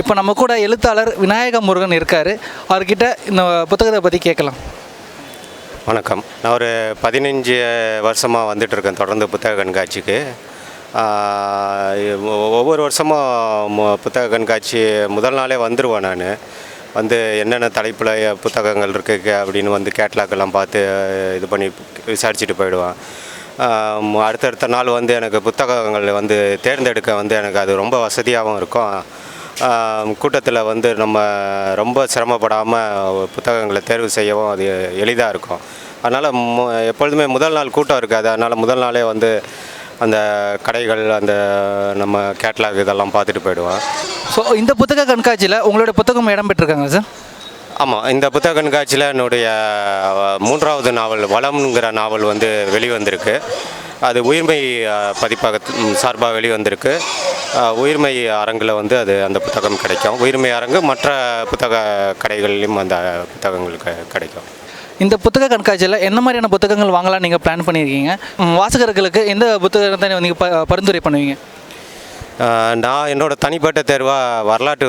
இப்போ நம்ம கூட எழுத்தாளர் விநாயக முருகன் இருக்கார். அவர்கிட்ட இந்த புத்தகத்தை பற்றி கேட்கலாம். வணக்கம். நான் ஒரு பதினஞ்சு வருஷமாக வந்துட்டுருக்கேன் தொடர்ந்து புத்தக கண்காட்சிக்கு. ஒவ்வொரு வருஷமும் மு- புத்தக கண்காட்சி முதல் நாளே வந்துடுவேன் நான். வந்து என்னென்ன தலைப்பில் புத்தகங்கள் இருக்கு அப்படின்னு வந்து கேட்லாக்கெல்லாம் பார்த்து இது பண்ணி விசாரிச்சுட்டு போயிடுவேன். அடுத்தடுத்த நாள் வந்து எனக்கு புத்தகங்கள் வந்து தேர்ந்தெடுக்க வந்து எனக்கு அது ரொம்ப வசதியாகவும் இருக்கும். கூட்டத்தில் வந்து நம்ம ரொம்ப சிரமப்படாமல் புத்தகங்களை தேர்வு செய்யவும் அது எளிதாக இருக்கும். அதனால் மு எப்பொழுதுமே முதல் நாள் கூட்டம் இருக்காது. அதனால் முதல் நாளே வந்து அந்த கடைகள் அந்த நம்ம கேட்லாக் இதெல்லாம் பார்த்துட்டு போயிடுவேன் ஸோ இந்த புத்தக கண்காட்சியில் உங்களோட புத்தகம் இடம் பெற்றிருக்காங்க சார் ஆமாம் இந்த புத்தக கண்காட்சியில் என்னுடைய மூன்றாவது நாவல் வளம்ங்கிற நாவல் வந்து வெளிவந்திருக்கு. அது உயிர்மை அஹ், பதிப்பகத்தின் சார்பாக வெளிவந்திருக்கு. உயிர்மை அரங்கில் வந்து அது அந்த புத்தகம் கிடைக்கும். உயிர்மை அரங்கு மற்ற புத்தக கடைகளிலும் அந்த புத்தகங்கள் க- கிடைக்கும். இந்த புத்தக கண்காட்சியில் என்ன மாதிரியான புத்தகங்கள் வாங்கலாம் நீங்கள் பிளான் பண்ணியிருக்கீங்க? வாசகர்களுக்கு எந்த புத்தகத்தை நீங்கள் ப பரிந்துரை பண்ணுவீங்க? நான் என்னோட தனிப்பட்ட தேர்வாக வரலாற்று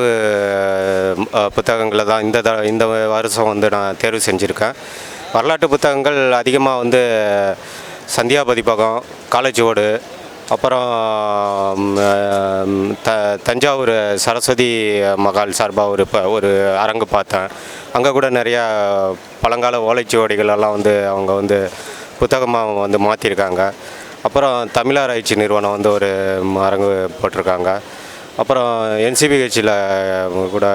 புத்தகங்களை தான் இந்த த- இந்த வருஷம் வந்து நான் தேர்வு செஞ்சுருக்கேன். வரலாற்று புத்தகங்கள் அதிகமாக வந்து சந்தியா பதிப்பகம் காலேஜோடு அப்புறம் த தஞ்சாவூர் சரஸ்வதி மகால் சார்பாக ஒரு ப ஒரு அரங்கு பார்த்தேன். அங்கே கூட நிறையா பழங்கால ஓலைச்சுவடிகள் எல்லாம் வந்து அவங்க வந்து புத்தகமாக வந்து மாற்றிருக்காங்க அப்புறம் தமிழாராய்ச்சி நிறுவனம் வந்து ஒரு அரங்கு போட்டிருக்காங்க. அப்புறம் என்சிபிஹெச்சில் கூட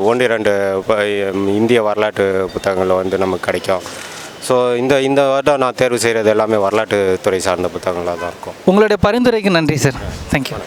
ஒன்று இரண்டு ப- இந்திய வரலாற்று புத்தகங்கள் வந்து நமக்கு கிடைக்கும். ஸோ இந்த இந்த வருடம் நான் தேர்வு செய்கிறது எல்லாமே வரலாற்று துறை சார்ந்த புத்தகங்களாக தான் இருக்கும். உங்களுடைய பரிந்துரைக்கு நன்றி சார் தேங்க்யூ